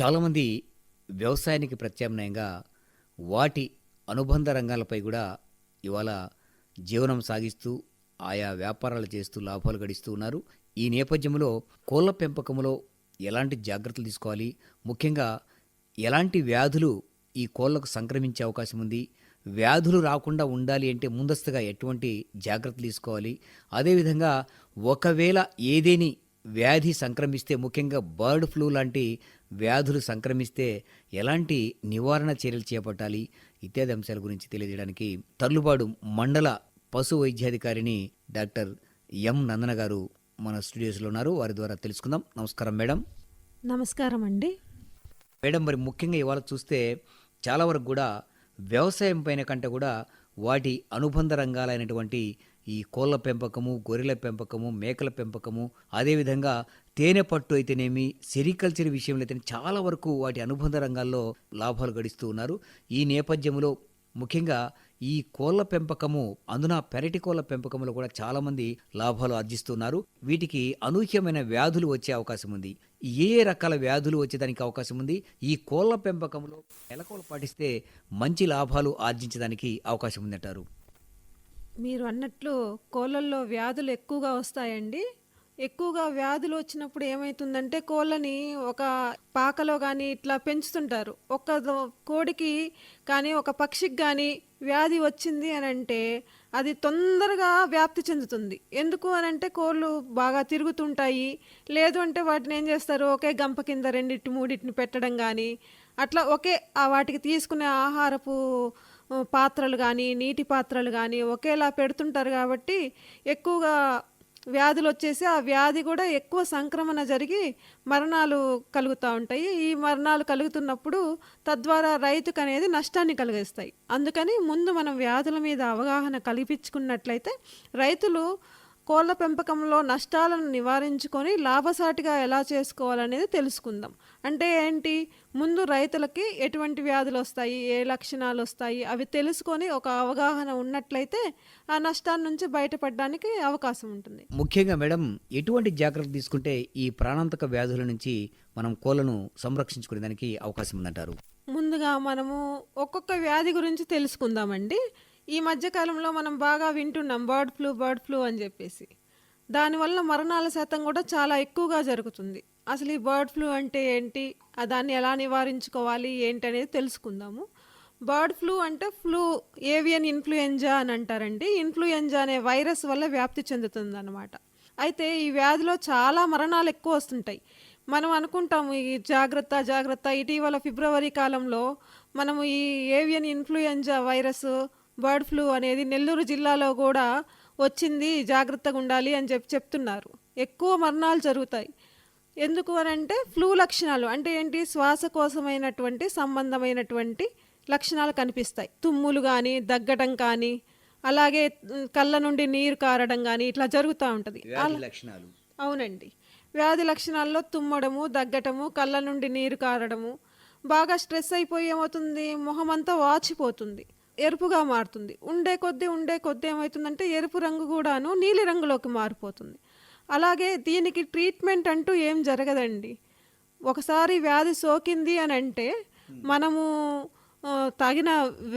చాలామంది వ్యవసాయానికి ప్రత్యామ్నాయంగా వాటి అనుబంధ రంగాలపై కూడా ఇవాళ జీవనం సాగిస్తూ ఆయా వ్యాపారాలు చేస్తూ లాభాలు గడిస్తూ ఉన్నారు. ఈ నేపథ్యంలో కోళ్ళ పెంపకంలో ఎలాంటి జాగ్రత్తలు తీసుకోవాలి? ముఖ్యంగా ఎలాంటి వ్యాధులు ఈ కోళ్ళకు సంక్రమించే అవకాశం ఉంది? వ్యాధులు రాకుండా ఉండాలి అంటే ముందస్తుగా ఎటువంటి జాగ్రత్తలు తీసుకోవాలి? అదేవిధంగా ఒకవేళ ఏదేని వ్యాధి సంక్రమిస్తే ముఖ్యంగా బర్డ్ ఫ్లూ లాంటి వ్యాధులు సంక్రమిస్తే ఎలాంటి నివారణ చర్యలు చేపట్టాలి? ఇత్యాది అంశాల గురించి తెలియజేయడానికి తర్లుబాడు మండల పశు వైద్యాధికారిని డాక్టర్ ఎం నందన గారు మన స్టూడియోస్లో ఉన్నారు. వారి ద్వారా తెలుసుకుందాం. నమస్కారం మేడం. నమస్కారం అండి. మేడం మరి ముఖ్యంగా ఇవాళ చూస్తే చాలా వరకు కూడా వ్యవసాయం పైన కంటే కూడా వాటి అనుబంధ రంగాలైనటువంటి ఈ కోళ్ళ పెంపకము గొర్రెల పెంపకము మేకల పెంపకము అదేవిధంగా తేనె పట్టు అయితేనేమి సెరికల్చర్ విషయంలో అయితే చాలా వరకు వాటి అనుబంధ రంగాల్లో లాభాలు గడిస్తూ ఉన్నారు. ఈ నేపథ్యంలో ముఖ్యంగా ఈ కోళ్ళ పెంపకము అందున పెరటి కోళ్ళ పెంపకంలో కూడా చాలా మంది లాభాలు ఆర్జిస్తున్నారు. వీటికి అనూహ్యమైన వ్యాధులు వచ్చే అవకాశం ఉంది. ఏ ఏ రకాల వ్యాధులు వచ్చేదానికి అవకాశం ఉంది? ఈ కోళ్ళ పెంపకంలో ఎలకోలు పాటిస్తే మంచి లాభాలు ఆర్జించడానికి అవకాశం ఉందంటారు. మీరు అన్నట్లు కోళ్ళల్లో వ్యాధులు ఎక్కువగా వస్తాయండి. ఎక్కువగా వ్యాధులు వచ్చినప్పుడు ఏమవుతుందంటే కోళ్ళని ఒక పాకలో కానీ ఇట్లా పెంచుతుంటారు. ఒక కోడికి కానీ ఒక పక్షికి కానీ వ్యాధి వచ్చింది అని అంటే అది తొందరగా వ్యాప్తి చెందుతుంది. ఎందుకు అని అంటే కోళ్ళు బాగా తిరుగుతుంటాయి. లేదు అంటే వాటిని ఏం చేస్తారు? ఒకే గంప కింద రెండింటి మూడింటిని పెట్టడం కానీ అట్లా ఒకే ఆ వాటికి తీసుకునే ఆహారపు పాత్రలు కానీ నీటి పాత్రలు కానీ ఒకేలా పెడుతుంటారు కాబట్టి ఎక్కువగా వ్యాధులు వచ్చేసి ఆ వ్యాధి కూడా ఎక్కువ సంక్రమణ జరిగి మరణాలు కలుగుతూ ఉంటాయి. ఈ మరణాలు కలుగుతున్నప్పుడు తద్వారా రైతుకు అనేది నష్టాన్ని కలిగిస్తాయి. అందుకని ముందు మనం వ్యాధుల మీద అవగాహన కల్పించుకున్నట్లయితే రైతులు కోళ్ళ పెంపకంలో నష్టాలను నివారించుకొని లాభసాటిగా ఎలా చేసుకోవాలనేది తెలుసుకుందాం. అంటే ఏంటి? ముందు రైతులకి ఎటువంటి వ్యాధులు వస్తాయి? ఏ లక్షణాలు వస్తాయి? అవి తెలుసుకొని ఒక అవగాహన ఉన్నట్లయితే ఆ నష్టాల నుంచి బయటపడడానికి అవకాశం ఉంటుంది. ముఖ్యంగా మేడం ఎటువంటి జాగ్రత్తలు తీసుకుంటే ఈ ప్రాణాంతక వ్యాధుల నుంచి మనం కోళ్ళను సంరక్షించుకునే దానికి అవకాశం ఉందంటారు? ముందుగా మనము ఒక్కొక్క వ్యాధి గురించి తెలుసుకుందామండి. ఈ మధ్యకాలంలో మనం బాగా వింటున్నాం బర్డ్ ఫ్లూ బర్డ్ ఫ్లూ అని చెప్పేసి. దానివల్ల మరణాల శాతం కూడా చాలా ఎక్కువగా జరుగుతుంది. అసలు ఈ బర్డ్ ఫ్లూ అంటే ఏంటి? దాన్ని ఎలా నివారించుకోవాలి? ఏంటి అనేది తెలుసుకుందాము. బర్డ్ ఫ్లూ అంటే ఫ్లూ ఏవియన్ ఇన్ఫ్లుయెంజా అని అంటారండి. ఇన్ఫ్లుయెంజా అనే వైరస్ వల్ల వ్యాప్తి చెందుతుంది అయితే ఈ వ్యాధిలో చాలా మరణాలు ఎక్కువ వస్తుంటాయి. మనం అనుకుంటాము ఈ జాగ్రత్త జాగ్రత్త. ఇటీవల ఫిబ్రవరి కాలంలో మనము ఈ avian influenza virus bird flu అనేది నెల్లూరు జిల్లాలో కూడా వచ్చింది జాగ్రత్తగా ఉండాలి అని చెప్పి చెప్తున్నారు. ఎక్కువ మరణాలు జరుగుతాయి. ఎందుకు అని అంటే ఫ్లూ లక్షణాలు. అంటే ఏంటి? శ్వాసకోశమైనటువంటి సంబంధమైనటువంటి లక్షణాలు కనిపిస్తాయి. తుమ్ములు కానీ దగ్గటం కానీ అలాగే కళ్ళ నుండి నీరు కారడం కానీ ఇట్లా జరుగుతూ ఉంటుంది. లక్షణాలు. అవునండి. వ్యాధి లక్షణాల్లో తుమ్మడము దగ్గటము కళ్ళ నుండి నీరు కారడము బాగా స్ట్రెస్ అయిపోయి ఏమవుతుంది? మొహం అంతా వాచిపోతుంది. ఎరుపుగా మారుతుంది. ఉండే కొద్దీ ఉండే కొద్దీ ఏమవుతుందంటే ఎరుపు రంగు కూడాను నీలి రంగులోకి మారిపోతుంది. అలాగే దీనికి ట్రీట్మెంట్ అంటూ ఏం జరగదండి. ఒకసారి వ్యాధి సోకింది అని అంటే మనము తగిన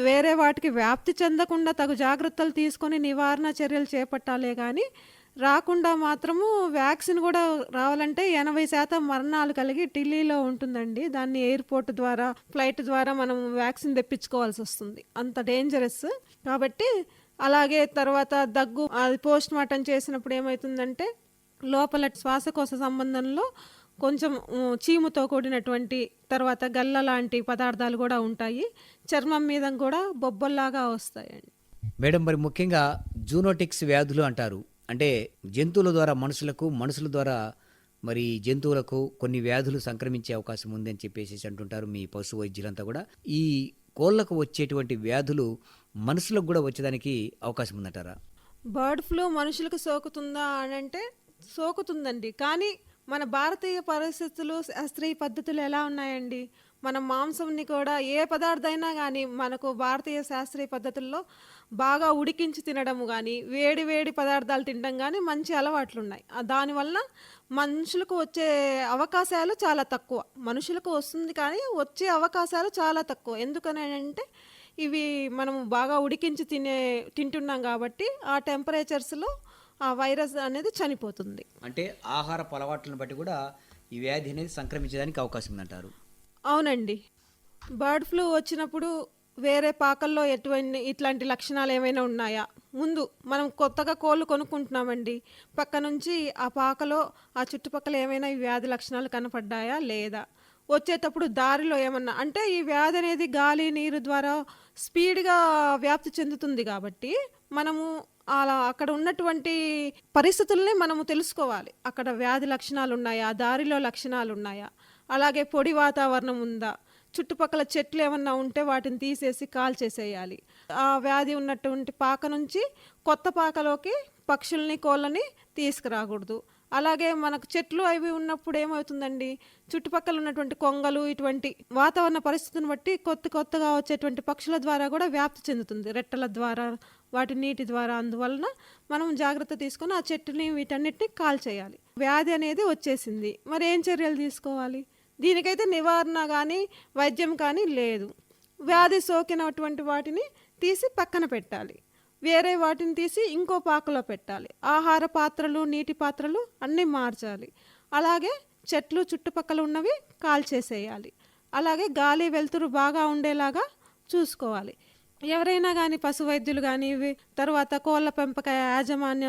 వేరే వాటికి వ్యాప్తి చెందకుండా తగు జాగ్రత్తలు తీసుకొని నివారణ చర్యలు చేపట్టాలే కానీ రాకుండా మాత్రము వ్యాక్సిన్ కూడా రావాలంటే ఎనభై శాతం మరణాలు కలిగి ఢిల్లీలో ఉంటుందండి. దాన్ని ఎయిర్పోర్ట్ ద్వారా ఫ్లైట్ ద్వారా మనం వ్యాక్సిన్ తెప్పించుకోవాల్సి వస్తుంది. అంత డేంజరస్ కాబట్టి అలాగే తర్వాత దగ్గు అది పోస్ట్ మార్టం చేసినప్పుడు ఏమవుతుందంటే లోపల శ్వాసకోశ సంబంధంలో కొంచెం చీముతో కూడినటువంటి తర్వాత గల్ల లాంటి పదార్థాలు కూడా ఉంటాయి. చర్మం మీద కూడా బొబ్బల్లాగా వస్తాయండి. మేడం మరి ముఖ్యంగా జూనోటిక్స్ వ్యాధులు అంటారు. అంటే జంతువుల ద్వారా మనుషులకు మనుషుల ద్వారా మరి జంతువులకు కొన్ని వ్యాధులు సంక్రమించే అవకాశం ఉందని చెప్పేసి అంటుంటారు మీ పశు వైద్యులంతా కూడా. ఈ కోళ్ళకు వచ్చేటువంటి వ్యాధులు మనుషులకు కూడా వచ్చేదానికి అవకాశం ఉందంటారా? బర్డ్ ఫ్లూ మనుషులకు సోకుతుందా అని అంటే సోకుతుందండి. కానీ మన భారతీయ పరిస్థితులు శాస్త్రీయ పద్ధతులు ఎలా ఉన్నాయండి? మనం మాంసంని కూడా ఏ పదార్థమైనా కానీ మనకు భారతీయ శాస్త్రీయ పద్ధతుల్లో బాగా ఉడికించి తినడం కానీ వేడి వేడి పదార్థాలు తినడం కానీ మంచి అలవాట్లు ఉన్నాయి ఆ దానివల్ల మనుషులకు వచ్చే అవకాశాలు చాలా తక్కువ. మనుషులకు వస్తుంది కానీ వచ్చే అవకాశాలు చాలా తక్కువ. ఎందుకని అంటే ఇవి మనం బాగా ఉడికించి తినే తింటున్నాం కాబట్టి ఆ టెంపరేచర్స్లో ఆ వైరస్ అనేది చనిపోతుంది. అంటే ఆహారపు అలవాట్లను బట్టి కూడా ఈ వ్యాధి అనేది సంక్రమించడానికి అవకాశం ఉందంటారు. అవునండి. బర్డ్ ఫ్లూ వచ్చినప్పుడు వేరే పాకల్లో ఎటువంటి ఇట్లాంటి లక్షణాలు ఏమైనా ఉన్నాయా? ముందు మనం కొత్తగా కోళ్ళు కొనుక్కుంటున్నామండి. పక్క నుంచి ఆ పాకలో ఆ చుట్టుపక్కల ఏమైనా ఈ వ్యాధి లక్షణాలు కనపడ్డాయా? లేదా? వచ్చేటప్పుడు దారిలో ఏమన్నా అంటే ఈ వ్యాధి అనేది గాలి నీరు ద్వారా స్పీడ్గా వ్యాప్తి చెందుతుంది కాబట్టి మనము అలా అక్కడ ఉన్నటువంటి పరిస్థితుల్ని మనము తెలుసుకోవాలి. అక్కడ వ్యాధి లక్షణాలు ఉన్నాయా? దారిలో లక్షణాలు ఉన్నాయా? అలాగే పొడి వాతావరణం ఉందా? చుట్టుపక్కల చెట్లు ఏమన్నా ఉంటే వాటిని తీసేసి కాల్చేసేయాలి ఆ వ్యాధి ఉన్నటువంటి పాక నుంచి కొత్త పాకలోకి పక్షుల్ని కోళ్ళని తీసుకురాకూడదు. అలాగే మనకు చెట్లు అవి ఉన్నప్పుడు ఏమవుతుందండి? చుట్టుపక్కల ఉన్నటువంటి కొంగలు ఇటువంటి వాతావరణ పరిస్థితిని బట్టి కొత్త కొత్తగా వచ్చేటువంటి పక్షుల ద్వారా కూడా వ్యాప్తి చెందుతుంది. రెట్టల ద్వారా వాటి నీటి ద్వారా. అందువలన మనం జాగ్రత్త తీసుకొని ఆ చెట్టుని వీటన్నిటిని కాల్చేయాలి వ్యాధి అనేది వచ్చేసింది. మరి ఏం చర్యలు తీసుకోవాలి? దీనికైతే నివారణ కానీ వైద్యం కానీ లేదు. వ్యాధి సోకినటువంటి వాటిని తీసి పక్కన పెట్టాలి. వేరే వాటిని తీసి ఇంకో పాకలో పెట్టాలి. ఆహార పాత్రలు నీటి పాత్రలు అన్నీ మార్చాలి. అలాగే చెట్లు చుట్టుపక్కల ఉన్నవి కాల్చేసేయాలి. అలాగే గాలి వెలుతురు బాగా ఉండేలాగా చూసుకోవాలి. ఎవరైనా కానీ పశు వైద్యులు కానీ తర్వాత కోళ్ళ పెంపక యాజమాన్య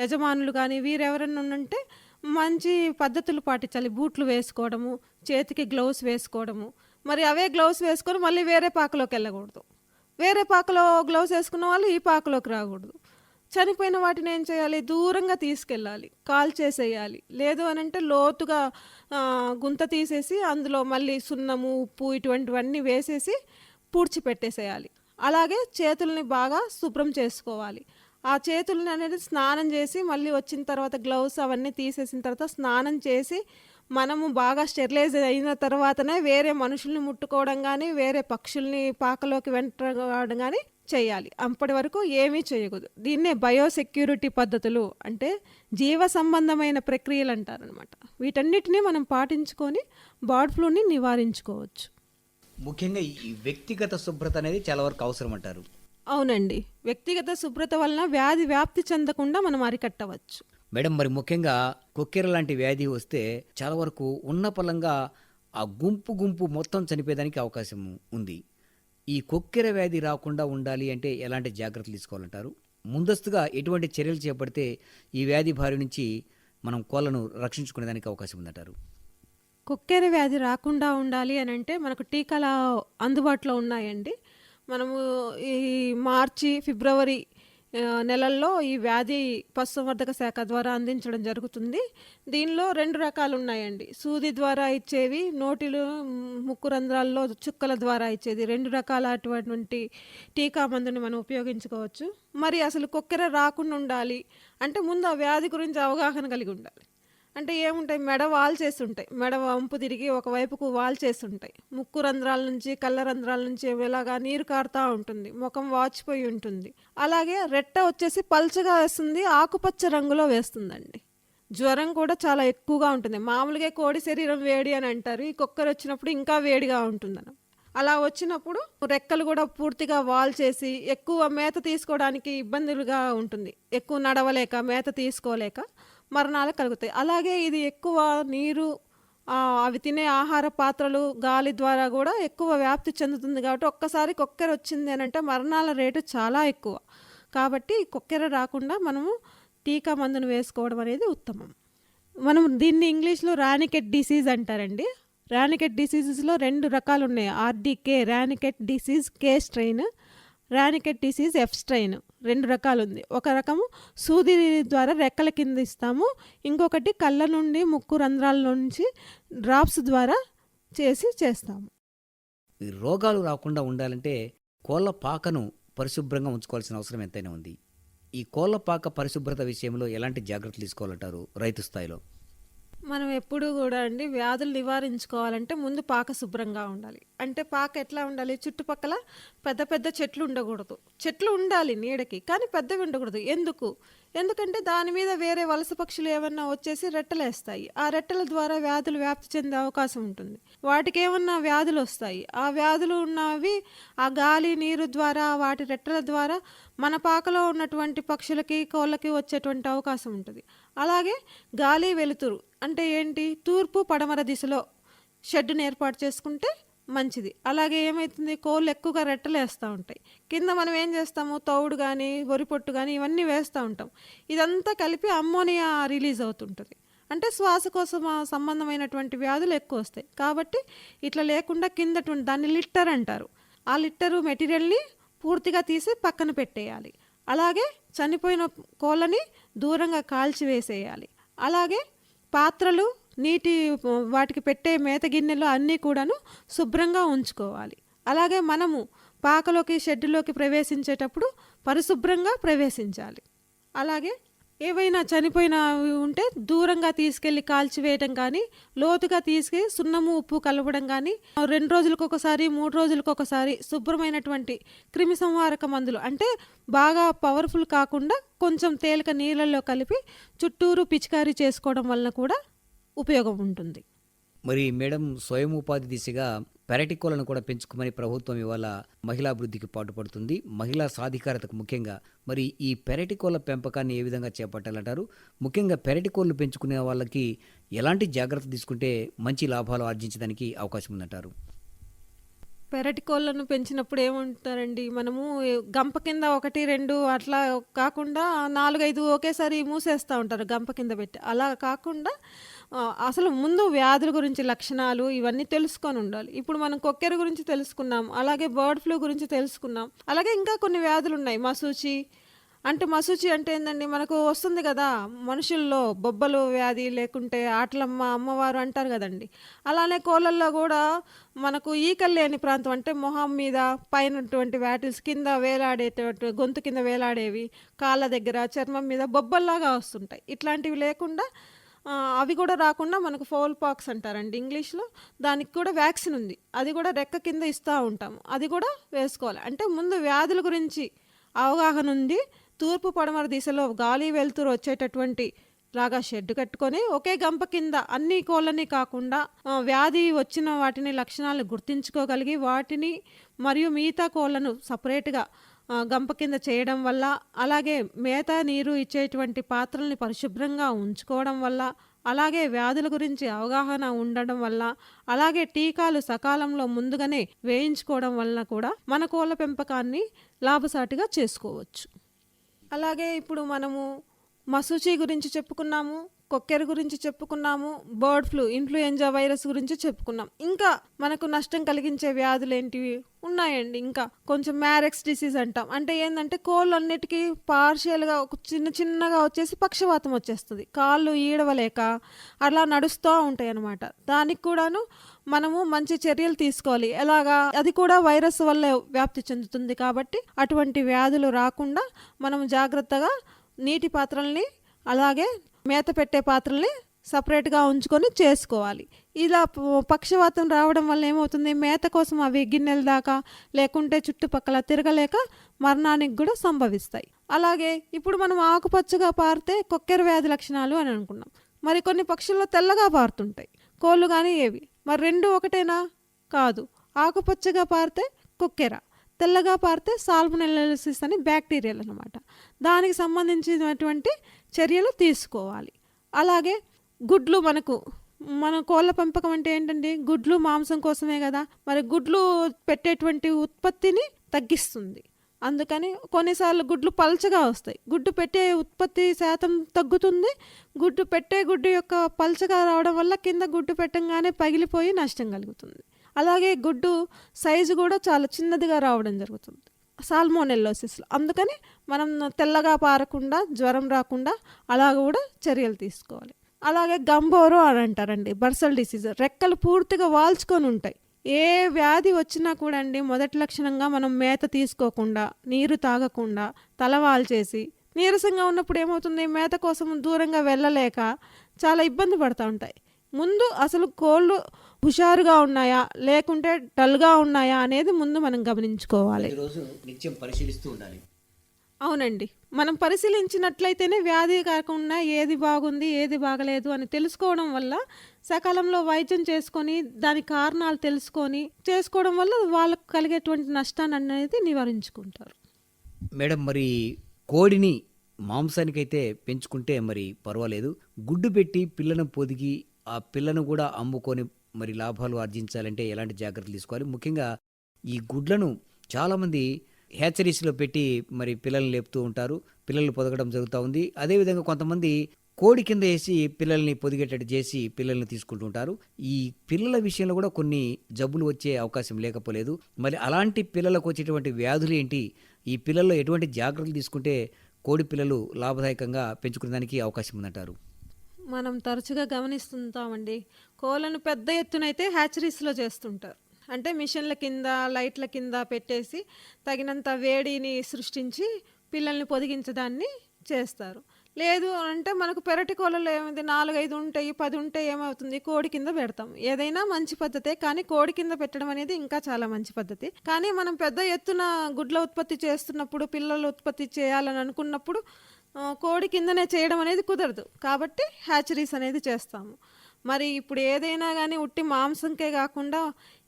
యజమానులు కానీ వీరెవరైనా ఉంటే మంచి పద్ధతులు పాటించాలి. బూట్లు వేసుకోవడము చేతికి గ్లౌస్ వేసుకోవడము. మరి అవే గ్లౌస్ వేసుకొని మళ్ళీ వేరే పాకలోకి వెళ్ళకూడదు. వేరే పాకలో గ్లౌస్ వేసుకున్న వాళ్ళు ఈ పాకలోకి రాకూడదు. చనిపోయిన వాటిని ఏం చేయాలి? దూరంగా తీసుకెళ్ళాలి. కాల్ చేసేయాలి. లేదు అని అంటే లోతుగా గుంత తీసేసి అందులో మళ్ళీ సున్నము ఉప్పు ఇటువంటివన్నీ వేసేసి పూడ్చిపెట్టేసేయాలి. అలాగే చేతుల్ని బాగా శుభ్రం చేసుకోవాలి. ఆ చేతులను అనేది స్నానం చేసి మళ్ళీ వచ్చిన తర్వాత గ్లౌస్ అవన్నీ తీసేసిన తర్వాత స్నానం చేసి మనము బాగా స్టెరిలైజ్ అయిన తర్వాతనే వేరే మనుషుల్ని ముట్టుకోవడం కానీ వేరే పక్షుల్ని పాకలోకి వెంటడం కానీ చేయాలి. అప్పటి వరకు ఏమీ చేయకూడదు. దీన్నే బయోసెక్యూరిటీ పద్ధతులు అంటే జీవ సంబంధమైన ప్రక్రియలు అంటారనమాట వీటన్నిటిని మనం పాటించుకొని బర్డ్ ఫ్లూని నివారించుకోవచ్చు. ముఖ్యంగా ఈ వ్యక్తిగత శుభ్రత అనేది చాలా వరకు అవసరం అంటారు అవునండి. వ్యక్తిగత శుభ్రత వలన వ్యాధి వ్యాప్తి చెందకుండా మనం అరికట్టవచ్చు. మేడం మరి ముఖ్యంగా కొక్కెర లాంటి వ్యాధి వస్తే చాలా వరకు ఉన్న పలంగా ఆ గుంపు గుంపు మొత్తం చనిపోయేదానికి అవకాశం ఉంది. ఈ కొక్కెర వ్యాధి రాకుండా ఉండాలి అంటే ఎలాంటి జాగ్రత్తలు తీసుకోవాలంటారు? ముందస్తుగా ఎటువంటి చర్యలు చేపడితే ఈ వ్యాధి బారి నుంచి మనం కోళ్ళను రక్షించుకునేదానికి అవకాశం ఉందంటారు? కొక్కెర వ్యాధి రాకుండా ఉండాలి అని అంటే మనకు టీకాలు అందుబాటులో ఉన్నాయండి. మనము ఈ మార్చి ఫిబ్రవరి నెలల్లో ఈ వ్యాధి పశుసంవర్ధక శాఖ ద్వారా అందించడం జరుగుతుంది. దీనిలో రెండు రకాలు ఉన్నాయండి. సూది ద్వారా ఇచ్చేవి నోటిలో ముక్కు రంధ్రాల్లో చుక్కల ద్వారా ఇచ్చేది. రెండు రకాల అటువంటి టీకా మందుని మనం ఉపయోగించుకోవచ్చు. మరి అసలు కొక్కెర రాకుండా ఉండాలి అంటే ముందు ఆ వ్యాధి గురించి అవగాహన కలిగి ఉండాలి. అంటే ఏముంటాయి? మెడ వాల్ ఉంటాయి మెడ వంపు తిరిగి ఒకవైపుకు వాల్ ఉంటాయి ముక్కు రంధ్రాల నుంచి కళ్ళ రంధ్రాల నుంచి ఇలాగా నీరు కారుతూ ఉంటుంది. ముఖం వాచిపోయి ఉంటుంది. అలాగే రెట్ట వచ్చేసి పల్చగా వేస్తుంది ఆకుపచ్చ రంగులో వేస్తుందండి. జ్వరం కూడా చాలా ఎక్కువగా ఉంటుంది. మామూలుగా కోడి శరీరం వేడి అని అంటారు. ఈ కుక్కర్ వచ్చినప్పుడు ఇంకా వేడిగా ఉంటుందని. అలా వచ్చినప్పుడు రెక్కలు కూడా పూర్తిగా వాల్ చేసి ఎక్కువ మేత తీసుకోవడానికి ఇబ్బందులుగా ఉంటుంది. ఎక్కువ నడవలేక మేత తీసుకోలేక మరణాలు కలుగుతాయి. అలాగే ఇది ఎక్కువ నీరు అవి తినే ఆహార పాత్రలు గాలి ద్వారా కూడా ఎక్కువ వ్యాప్తి చెందుతుంది కాబట్టి ఒక్కసారి కొక్కెర వచ్చింది అని అంటే మరణాల రేటు చాలా ఎక్కువ. కాబట్టి కొక్కెర రాకుండా మనము టీకా మందును వేసుకోవడం అనేది ఉత్తమం. మనం దీన్ని ఇంగ్లీష్లో రానికెట్ డిసీజ్ అంటారండి. రానికెట్ డిసీజెస్లో రెండు రకాలు ఉన్నాయి. RDK Ranikhet disease K strain Ranikhet F strain రెండు రకాలు ఉంది ఒక రకము సూది ద్వారా రెక్కల కింద ఇస్తాము. ఇంకొకటి కళ్ళ నుండి ముక్కు రంధ్రాల నుంచి డ్రాప్స్ ద్వారా చేసి చేస్తాము. ఈ రోగాలు రాకుండా ఉండాలంటే కోళ్ళ పాకను పరిశుభ్రంగా ఉంచుకోవాల్సిన అవసరం ఎంతైనా ఉంది. ఈ కోళ్ళ పాక పరిశుభ్రత విషయంలో ఎలాంటి జాగ్రత్తలు తీసుకోవాలంటారు రైతు స్థాయిలో? మనం ఎప్పుడు కూడా అండి వ్యాధులు నివారించుకోవాలంటే ముందు పాక శుభ్రంగా ఉండాలి. అంటే పాక ఎట్లా ఉండాలి? చుట్టుపక్కల పెద్ద పెద్ద చెట్లు ఉండకూడదు. చెట్లు ఉండాలి నీడకి కానీ పెద్దవి ఉండకూడదు. ఎందుకు? ఎందుకంటే దాని మీద వేరే వలస పక్షులు ఏమన్నా వచ్చేసి రెట్టలేస్తాయి ఆ రెట్టల ద్వారా వ్యాధులు వ్యాప్తి చెందే అవకాశం ఉంటుంది. వాటికి ఏమన్నా వ్యాధులు వస్తాయి. ఆ వ్యాధులు ఉన్నవి ఆ గాలి నీరు ద్వారా వాటి రెట్టల ద్వారా మన పాకలో ఉన్నటువంటి పక్షులకి కోళ్ళకి వచ్చేటువంటి అవకాశం ఉంటుంది. అలాగే గాలి వెలుతురు అంటే ఏంటి? తూర్పు పడమర దిశలో షెడ్డును ఏర్పాటు చేసుకుంటే మంచిది. అలాగే ఏమవుతుంది కోళ్ళు ఎక్కువగా రెట్టలు వేస్తూ ఉంటాయి. కింద మనం ఏం చేస్తాము? తౌడు కానీ వరి పొట్టు కానీ ఇవన్నీ వేస్తూ ఉంటాం. ఇదంతా కలిపి అమ్మోనియా రిలీజ్ అవుతుంటుంది. అంటే శ్వాసకోశ సంబంధమైనటువంటి వ్యాధులు ఎక్కువ వస్తాయి. కాబట్టి ఇట్లా లేకుండా కింద దాన్ని లిట్టర్ అంటారు. ఆ లిట్టరు మెటీరియల్ని పూర్తిగా తీసి పక్కన పెట్టేయాలి. అలాగే చనిపోయిన కోళ్ళని దూరంగా కాల్చివేసేయాలి అలాగే పాత్రలు నీటి వాటికి పెట్టే మేత గిన్నెలు అన్నీ కూడాను శుభ్రంగా ఉంచుకోవాలి. అలాగే మనము పాకలోకి షెడ్డులోకి ప్రవేశించేటప్పుడు పరిశుభ్రంగా ప్రవేశించాలి. అలాగే ఏవైనా చనిపోయినవి ఉంటే దూరంగా తీసుకెళ్ళి కాల్చివేయటం కానీ లోతుగా తీసుకెళ్ళి సున్నము ఉప్పు కలపడం కానీ రెండు రోజులకు ఒకసారి మూడు రోజులకు ఒకసారి శుభ్రమైనటువంటి క్రిమి సంహారక మందులు. అంటే బాగా పవర్ఫుల్ కాకుండా కొంచెం తేలిక నీళ్ళల్లో కలిపి చుట్టూరు పిచికారీ చేసుకోవడం వలన కూడా ఉపయోగం ఉంటుంది. మరి మేడం స్వయం ఉపాధి దిశగా పెరటి కోళ్ళను కూడా పెంచుకోమని ప్రభుత్వం ఇవాళ మహిళాభివృద్ధికి పాటుపడుతుంది. మహిళా సాధికారతకు ముఖ్యంగా మరి ఈ పెరటి కోళ్ళ పెంపకాన్ని ఏ విధంగా చేపట్టాలంటారు? ముఖ్యంగా పెరటి కోళ్ళు పెంచుకునే వాళ్ళకి ఎలాంటి జాగ్రత్త తీసుకుంటే మంచి లాభాలు ఆర్జించడానికి అవకాశం ఉందంటారు? పెరటి కోళ్ళను పెంచినప్పుడు ఏమంటారండి? మనము గంప కింద ఒకటి రెండు అట్లా కాకుండా నాలుగైదు ఒకేసారి మూసేస్తూ ఉంటారు గంప కింద పెట్టి. అలా కాకుండా అసలు ముందు వ్యాధుల గురించి లక్షణాలు ఇవన్నీ తెలుసుకొని ఉండాలి. ఇప్పుడు మనం కొక్కెర గురించి తెలుసుకున్నాం అలాగే బర్డ్ ఫ్లూ గురించి తెలుసుకున్నాం. అలాగే ఇంకా కొన్ని వ్యాధులు ఉన్నాయి మసూచి అంటే మసూచి అంటే ఏందండి? మనకు వస్తుంది కదా మనుషుల్లో బొబ్బలు వ్యాధి లేకుంటే ఆటలమ్మ అమ్మవారు అంటారు కదండి. అలానే కోళ్ళల్లో కూడా మనకు ఈకలు లేని ప్రాంతం అంటే మొహం మీద పైనటువంటి వాటిల్స్ కింద వేలాడేటువంటి గొంతు కింద వేలాడేవి కాళ్ళ దగ్గర చర్మం మీద బొబ్బల్లాగా వస్తుంటాయి. ఇట్లాంటివి లేకుండా అవి కూడా రాకుండా మనకు ఫోల్ పాక్స్ అంటారండి ఇంగ్లీష్లో. దానికి కూడా వ్యాక్సిన్ ఉంది. అది కూడా రెక్క కింద ఇస్తూ ఉంటాము. అది కూడా వేసుకోవాలి. అంటే ముందు వ్యాధుల గురించి అవగాహన ఉంది తూర్పు పడమర దిశలో గాలి వెలుతురు వచ్చేటటువంటి లాగా షెడ్ కట్టుకొని ఒకే గంప కింద అన్ని కోళ్ళని కాకుండా వ్యాధి వచ్చిన వాటిని లక్షణాలు గుర్తించుకోగలిగి వాటిని మరియు మిగతా కోళ్ళను సపరేట్గా గంప కింద చేయడం వల్ల అలాగే మేత నీరు ఇచ్చేటువంటి పాత్రల్ని పరిశుభ్రంగా ఉంచుకోవడం వల్ల అలాగే వ్యాధుల గురించి అవగాహన ఉండడం వల్ల అలాగే టీకాలు సకాలంలో ముందుగానే వేయించుకోవడం వలన కూడా మన కోళ్ళ పెంపకాన్ని లాభసాటిగా చేసుకోవచ్చు. అలాగే ఇప్పుడు మనము మసూచి గురించి చెప్పుకున్నాము కొక్కెర గురించి చెప్పుకున్నాము బర్డ్ ఫ్లూ ఇన్ఫ్లుయెంజా వైరస్ గురించి చెప్పుకున్నాం. ఇంకా మనకు నష్టం కలిగించే వ్యాధులు ఏంటివి ఉన్నాయండి. ఇంకా కొంచెం మ్యారెక్స్ డిసీజ్ అంటాం. అంటే ఏంటంటే కోళ్ళు అన్నిటికీ పార్షియల్గా ఒక చిన్న చిన్నగా వచ్చేసి పక్షవాతం వచ్చేస్తుంది. కాళ్ళు ఈడవలేక అలా నడుస్తూ ఉంటాయి అన్నమాట దానికి కూడాను మనము మంచి చర్యలు తీసుకోవాలి. ఎలాగా? అది కూడా వైరస్ వల్ల వ్యాప్తి చెందుతుంది కాబట్టి అటువంటి వ్యాధులు రాకుండా మనం జాగ్రత్తగా నీటి పాత్రల్ని అలాగే మేత పెట్టే పాత్రల్ని సపరేట్గా ఉంచుకొని చేసుకోవాలి. ఇలా పక్షవాతం రావడం వల్ల ఏమవుతుంది? మేత కోసం అవి గిన్నెల దాకా లేకుంటే చుట్టుపక్కల తిరగలేక మరణానికి కూడా సంభవిస్తాయి. అలాగే ఇప్పుడు మనం ఆకుపచ్చగా పారితే కొక్కెర వ్యాధి లక్షణాలు అని అనుకున్నాం. మరి కొన్ని పక్షుల్లో తెల్లగా పారుతుంటాయి. కోళ్ళు కానీ ఏవి? మరి రెండు ఒకటేనా? కాదు. ఆకుపచ్చగా పారితే కుక్కెర తెల్లగా పారితే సాల్మనెలసిస్ అని బ్యాక్టీరియల్ అనమాట దానికి సంబంధించినటువంటి చర్యలు తీసుకోవాలి. అలాగే గుడ్లు మనకు మన కోళ్ళ పెంపకం అంటే ఏంటండి? గుడ్లు మాంసం కోసమే కదా. మరి గుడ్లు పెట్టేటువంటి ఉత్పత్తిని తగ్గిస్తుంది. అందుకని కొన్నిసార్లు గుడ్లు పల్చగా వస్తాయి. గుడ్డు పెట్టే ఉత్పత్తి శాతం తగ్గుతుంది. గుడ్డు పెట్టే గుడ్డు యొక్క పల్చగా రావడం వల్ల కింద గుడ్డు పెట్టంగానే పగిలిపోయి నష్టం కలుగుతుంది. అలాగే గుడ్డు సైజు కూడా చాలా చిన్నదిగా రావడం జరుగుతుంది. సాల్మోనెల్లోసిస్లో. అందుకని మనం తెల్లగా పారకుండా జ్వరం రాకుండా అలా కూడా చర్యలు తీసుకోవాలి. అలాగే గంబోరో అని అంటారండి. Bursal disease. రెక్కలు పూర్తిగా వాల్చుకొని ఉంటాయి. ఏ వ్యాధి వచ్చినా కూడా అండి మొదటి లక్షణంగా మనం మేత తీసుకోకుండా నీరు తాగకుండా తలవాల్చేసి నీరసంగా ఉన్నప్పుడు ఏమవుతుంది? మేత కోసం దూరంగా వెళ్ళలేక చాలా ఇబ్బంది పడుతూ ఉంటాయి. ముందు అసలు కోళ్ళు హుషారుగా ఉన్నాయా? లేకుంటే డల్గా ఉన్నాయా? అనేది ముందు మనం గమనించుకోవాలి. నిత్యం పరిశీలిస్తూ ఉండాలి. అవునండి. మనం పరిశీలించినట్లయితేనే వ్యాధి కాకుండా ఏది బాగుంది ఏది బాగలేదు అని తెలుసుకోవడం వల్ల సకాలంలో వైద్యం చేసుకొని దాని కారణాలు తెలుసుకొని చేసుకోవడం వల్ల వాళ్ళకు కలిగేటువంటి నష్టాన్ని అనేది నివారించుకుంటారు. మేడం మరి కోడిని మాంసానికైతే పెంచుకుంటే మరి పర్వాలేదు. గుడ్డు పెట్టి పిల్లను పొదిగి ఆ పిల్లను కూడా అమ్ముకొని మరి లాభాలు ఆర్జించాలంటే ఎలాంటి జాగ్రత్తలు తీసుకోవాలి? ముఖ్యంగా ఈ గుడ్లను చాలామంది హ్యాచరీస్లో పెట్టి మరి పిల్లల్ని లేపుతూ ఉంటారు. పిల్లల్ని పొదగడం జరుగుతూ ఉంది. అదేవిధంగా కొంతమంది కోడి కింద వేసి పిల్లల్ని పొదిగేటట్టు చేసి పిల్లల్ని తీసుకుంటుంటారు ఈ పిల్లల విషయంలో కూడా కొన్ని జబ్బులు వచ్చే అవకాశం లేకపోలేదు. మరి అలాంటి పిల్లలకు వచ్చేటువంటి వ్యాధులు ఏంటి? ఈ పిల్లల్లో ఎటువంటి జాగ్రత్తలు తీసుకుంటే కోడి పిల్లలు లాభదాయకంగా పెంచుకునేదానికి అవకాశం ఉందంటారు? మనం తరచుగా గమనిస్తుంటామండి. కోళ్ళను పెద్ద ఎత్తునైతే హ్యాచరీస్లో చేస్తుంటారు. అంటే మిషన్ల కింద లైట్ల కింద పెట్టేసి తగినంత వేడిని సృష్టించి పిల్లల్ని పొదిగించడాన్ని చేస్తారు. లేదు అంటే మనకు పెరటి కోళ్ళలో ఏమైంది? నాలుగైదు ఉంటాయి పది ఉంటాయి ఏమవుతుంది? కోడి కింద పెడతాం. ఏదైనా మంచి పద్ధతే కానీ కోడి కింద పెట్టడం అనేది ఇంకా చాలా మంచి పద్ధతి. కానీ మనం పెద్ద ఎత్తున గుడ్ల ఉత్పత్తి చేస్తున్నప్పుడు పిల్లలు ఉత్పత్తి చేయాలని అనుకున్నప్పుడు కోడి కిందనే చేయడం అనేది కుదరదు. కాబట్టి హ్యాచరీస్ అనేది చేస్తాము. మరి ఇప్పుడు ఏదైనా కానీ ఉట్టి మాంసంకే కాకుండా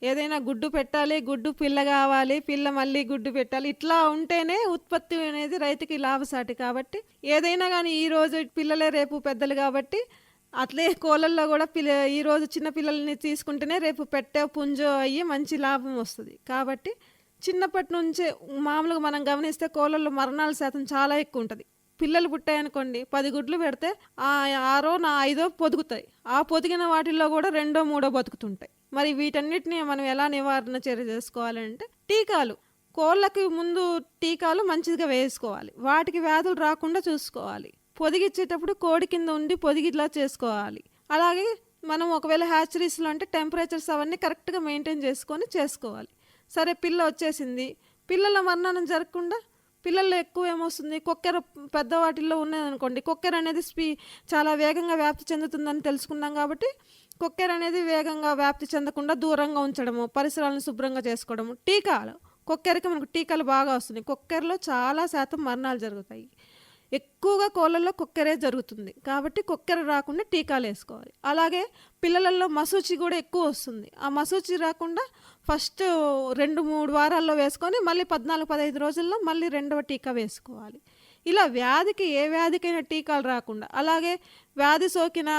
ఏదైనా గుడ్డు పెట్టాలి గుడ్డు పిల్ల కావాలి పిల్ల మళ్ళీ గుడ్డు పెట్టాలి ఇట్లా ఉంటేనే ఉత్పత్తి అనేది రైతుకి లాభసాటి కాబట్టి ఏదైనా కానీ ఈ రోజు పిల్లలే రేపు పెద్దలు కాబట్టి అట్లే కోళ్ళల్లో కూడా పిల్ల ఈ రోజు చిన్న పిల్లల్ని తీసుకుంటేనే రేపు పెట్టే పుంజో అయ్యి మంచి లాభం వస్తుంది. కాబట్టి చిన్నప్పటి నుంచే మామూలుగా మనం గమనిస్తే కోళ్ళల్లో మరణాల శాతం చాలా ఎక్కువ ఉంటుంది. పిల్లలు పుట్టాయనుకోండి పది గుడ్లు పెడితే ఆ ఆరో నా ఐదో పొదుగుతాయి. ఆ పొదిగిన వాటిల్లో కూడా రెండో మూడో బతుకుతుంటాయి. మరి వీటన్నిటిని మనం ఎలా నివారణ చర్య చేసుకోవాలంటే టీకాలు. కోళ్ళకి ముందు టీకాలు మంచిగా వేసుకోవాలి. వాటికి వ్యాధులు రాకుండా చూసుకోవాలి. పొదిగిచ్చేటప్పుడు కోడి కింద ఉండి పొదిగిలా చేసుకోవాలి. అలాగే మనం ఒకవేళ హ్యాచరీస్లో అంటే టెంపరేచర్స్ అవన్నీ కరెక్ట్గా మెయింటైన్ చేసుకొని చేసుకోవాలి. సరే పిల్ల వచ్చేసింది. పిల్లల మరణం జరగకుండా పిల్లల్లో ఎక్కువ ఏమొస్తుంది? కొక్కెర పెద్ద వాటిల్లో ఉన్నదనుకోండి కొక్కెర అనేది స్పీ చాలా వేగంగా వ్యాప్తి చెందుతుందని తెలుసుకున్నాం కాబట్టి కొక్కెర అనేది వేగంగా వ్యాప్తి చెందకుండా దూరంగా ఉంచడము పరిసరాలను శుభ్రంగా చేసుకోవడము టీకాలు. కొక్కెరకి మనకు టీకాలు బాగా వస్తున్నాయి. కొక్కెరలో చాలా శాతం మరణాలు జరుగుతాయి. ఎక్కువగా కోళ్ళల్లో కొక్కెరే జరుగుతుంది. కాబట్టి కొక్కెర రాకుండా టీకాలు వేసుకోవాలి. అలాగే పిల్లలలో మసూచి కూడా ఎక్కువ వస్తుంది. ఆ మసూచి రాకుండా ఫస్ట్ రెండు మూడు వారాల్లో వేసుకొని మళ్ళీ పద్నాలుగు పదహైదు రోజుల్లో మళ్ళీ రెండవ టీకా వేసుకోవాలి. ఇలా వ్యాధికి ఏ వ్యాధికైనా టీకాలు రాకుండా అలాగే వ్యాధి సోకిన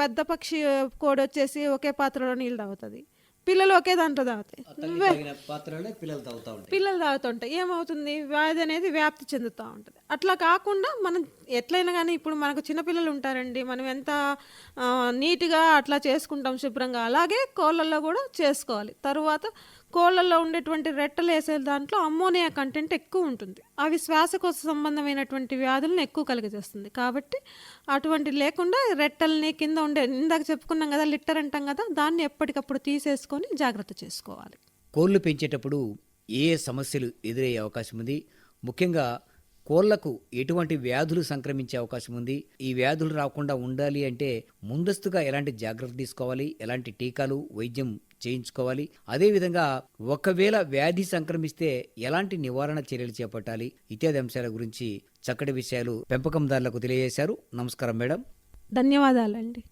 పెద్ద పక్షి కోడి వచ్చేసి ఒకే పాత్రలో నీళ్ళు తాగుతుంది. పిల్లలు ఒకే దాంట్లో తాగుతాయి. పాత్రలోనే పిల్లలు తాగుతూ ఉంటాయి. పిల్లలు తాగుతుంటాయి ఏమవుతుంది? వ్యాధి అనేది వ్యాప్తి చెందుతూ ఉంటుంది. అట్లా కాకుండా మనం ఎట్లయినా కానీ ఇప్పుడు మనకు చిన్నపిల్లలు ఉంటారండి. మనం ఎంత నీట్గా అట్లా చేసుకుంటాం శుభ్రంగా. అలాగే కోళ్ళల్లో కూడా చేసుకోవాలి. తరువాత కోళ్ళల్లో ఉండేటువంటి రెట్టలు వేసే దాంట్లో అమ్మోనియా కంటెంట్ ఎక్కువ ఉంటుంది. అవి శ్వాసకోశ సంబంధమైనటువంటి వ్యాధులను ఎక్కువ కలుగజేస్తుంది. కాబట్టి అటువంటి లేకుండా రెట్టల్ని కింద ఉండే ఇందాక చెప్పుకున్నాం కదా లిట్టర్ అంటాం కదా దాన్ని ఎప్పటికప్పుడు తీసేసుకొని జాగ్రత్త చేసుకోవాలి. కోళ్ళు పెంచేటప్పుడు ఏ సమస్యలు ఎదురయ్యే అవకాశం ఉంది? ముఖ్యంగా కోళ్ళకు ఎటువంటి వ్యాధులు సంక్రమించే అవకాశం ఉంది? ఈ వ్యాధులు రాకుండా ఉండాలి అంటే ముందస్తుగా ఎలాంటి జాగ్రత్త తీసుకోవాలి? ఎలాంటి టీకాలు వైద్యం చేయించుకోవాలి. అదేవిధంగా ఒకవేళ వ్యాధి సంక్రమిస్తే ఎలాంటి నివారణ చర్యలు చేపట్టాలి? ఇత్యాది అంశాల గురించి చక్కటి విషయాలు పెంపకందారులకు తెలియజేశారు. నమస్కారం మేడం. ధన్యవాదాలండి.